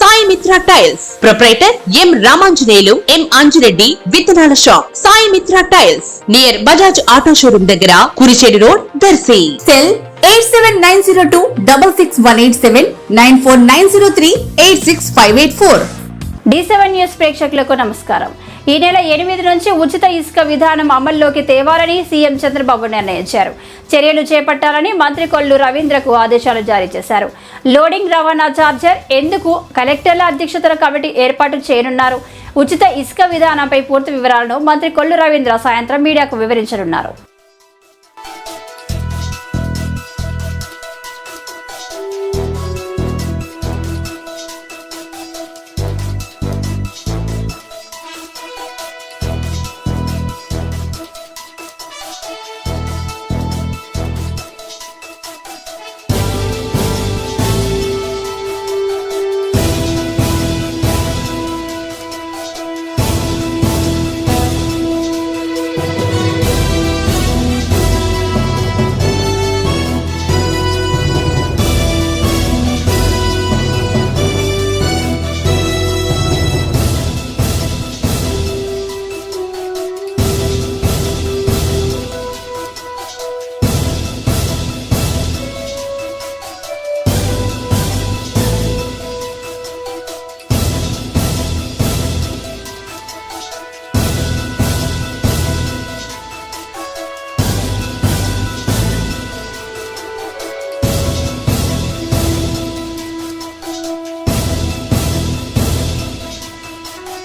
Sai Mitra tiles. Proprietor M Ramanjaneyulu M Anjireddy విత్తనాల shop. Sai Mitra tiles. Near Bajaj auto showroom దగ్గర Kurichedu road Darsi. Cell eight seven nine zero two double six one eight seven nine four nine zero three eight six five eight four. D seven news ప్రేక్షకులకు నమస్కారం. ఈ నెల ఎనిమిది నుంచి ఉచిత ఇసుక విధానం అమల్లోకి తేవాలని సీఎం చంద్రబాబు నిర్ణయించారు. చర్యలు చేపట్టాలని మంత్రి కొల్లు రవీంద్రకు ఆదేశాలు జారీ చేశారు. లోడింగ్ రవాణా చార్జర్ ఎందుకు కలెక్టర్ల అధ్యక్షతన కమిటీ ఏర్పాటు చేయనున్నారు? ఉచిత ఇసుక విధానంపై పూర్తి వివరాలను మంత్రి కొల్లు రవీంద్ర సాయంత్రం మీడియాకు వివరించనున్నారు.